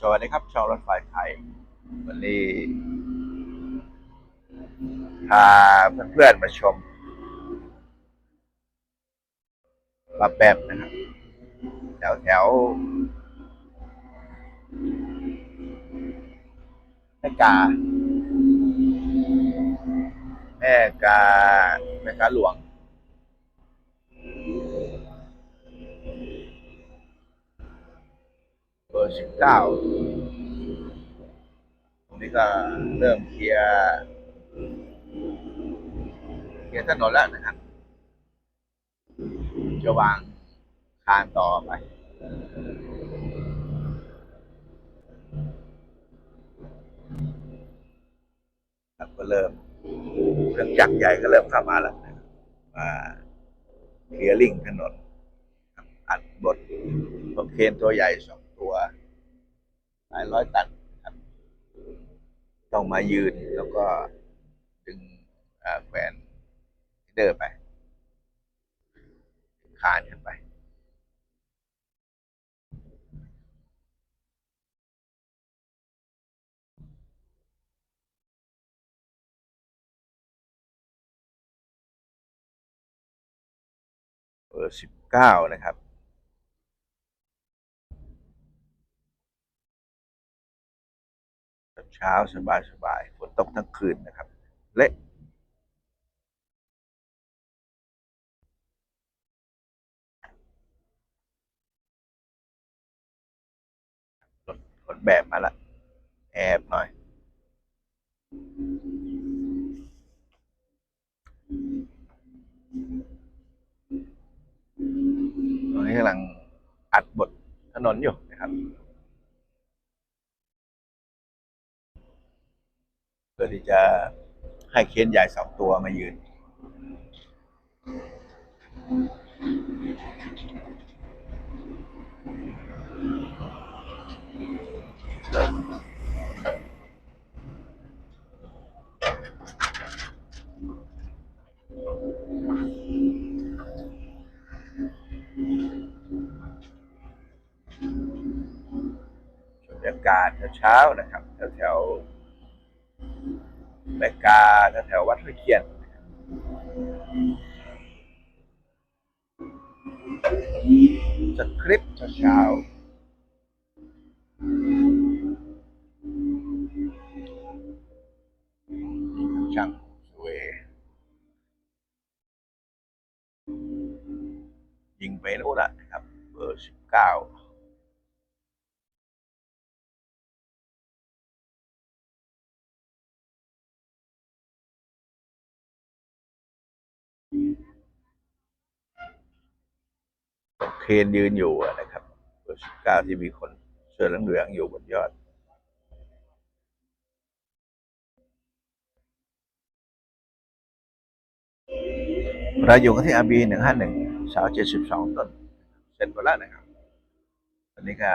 สวัสดีครับ ชาวรถไฟไทย วันนี้พาเพื่อนๆมาชมปลาแบบนะครับ แถวแถวแม่กา แม่กา แม่กาหลวง บอร์สิบเก้าตรงนี้ก็เริ่มเคลียร์เคลียร์ถนนแล้วนะครับจะวางคานต่อไปครับก็เริ่มเครื่องจักรใหญ่ก็เริ่มเข้ามาแล้วนะครับมาเคลียร์ลิงถนนอัดบทรถเคนตัวใหญ่สอง ตัวหลายร้อยตันครับ ต้องมายืนแล้วก็ดึงแขวนเดอร์ไปคานขึ้นไปเบอร์สิบเก้านะครับ เช้าสบายสบายฝนตกทั้งคืนนะครับ เละรถแบบมาละ แอบหน่อย ตอนนี้กำลังอัดบทถนนอยู่นะครับ พื่อที่จะให้เคนใหญ่สองตัวมายืน บรรยากาศเช้าๆนะครับแถวแถวๆ แมกาแถววัดพระเคียนสคริปต์เช้าช่างสวยยิงไปโน่นละนะครับ เบอร์สิบเก้า เคนยืนอยู่นะครับเบอร์สิบเก้าที่มีคนเสื้อเหลืองๆอยู่บนยอดเราอยู่กันที่อาบีหนึ่งห้าหนึ่งสาวเจ็ดสิบสองต้น เสร็จหมดแล้วนะครับตอนนี้ก็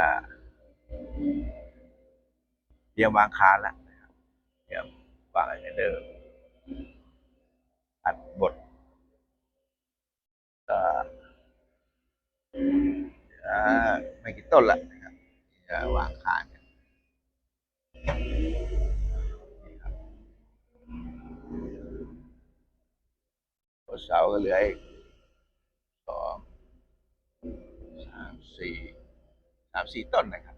เตรียมวางคานแล้วนะเตรียมวางอะไรเดิมอัดบทก็ อ่าไม่กี่ ต้นละนะครับจะวางคาหัวเสาก็เหลืออีกสองสามสี่สามสี่ต้นนะครับ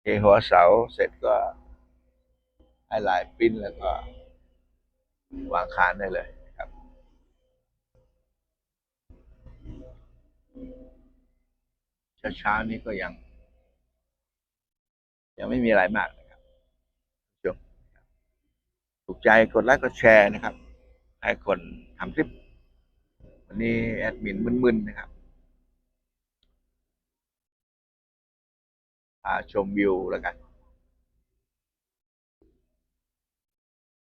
เทหัวเสาเสร็จก็ให้ลายปิ้นแล้วก็วางคานได้เลย เช้านี้ก็ยัง ยังไม่มีอะไรมากนะครับชมถูกใจกดไลค์กดแชร์นะครับ ให้คนทำคลิป วันนี้แอดมินมึนๆนะครับพาชมวิวแล้วกัน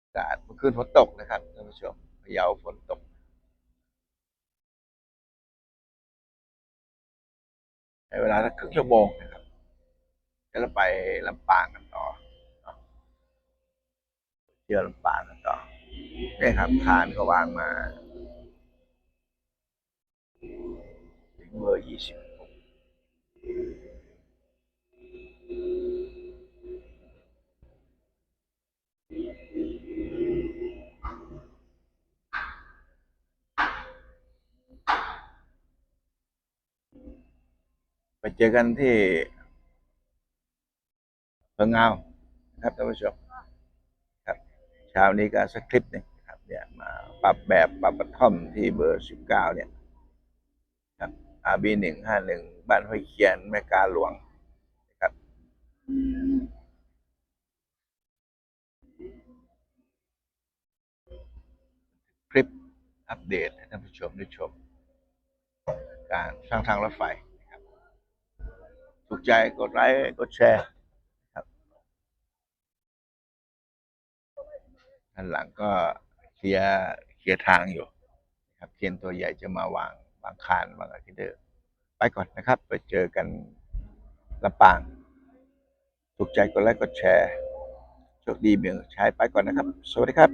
อากาศเมื่อคืนฝนตกนะครับท่านผู้ชมพะเยาฝนตก ใช้เวลาสักครึ่งชั่วโมงนะครับแล้วเราไปลำปางกันต่อเนาะเที่ยวลำปางกันต่อนี่ครับคานก็วางมาถึงเบอร์ยี่สิบ ไปเจอกันที่เพิงเงาครับท่านผู้ชมครับเช้านี้ก็สักคลิปหนึงครับเนี่ยมาปรับแบบปรับกระท่อมที่เบอร์สิบเก้าเนี่ยครับอาบีหนึ่งห้าหนึ่งบ้านห้วยเคียนแม่กาหลวงครับคลิปอัปเดตให้ท่านผู้ชมได้ชม การสร้างทางรถไฟ ถูกใจกดไลค์กดแชร์ครับด้านหลังก็เคลียร์เคลียร์ทางอยู่ครับเคนตัวใหญ่จะมาวางวางคานวางอะไรที่เดิมไปก่อนนะครับ ไปเจอกันลำปาง ถูกใจกดไลค์กดแชร์โชคดีเมืองใช้ไปก่อนนะครับ สวัสดีครับ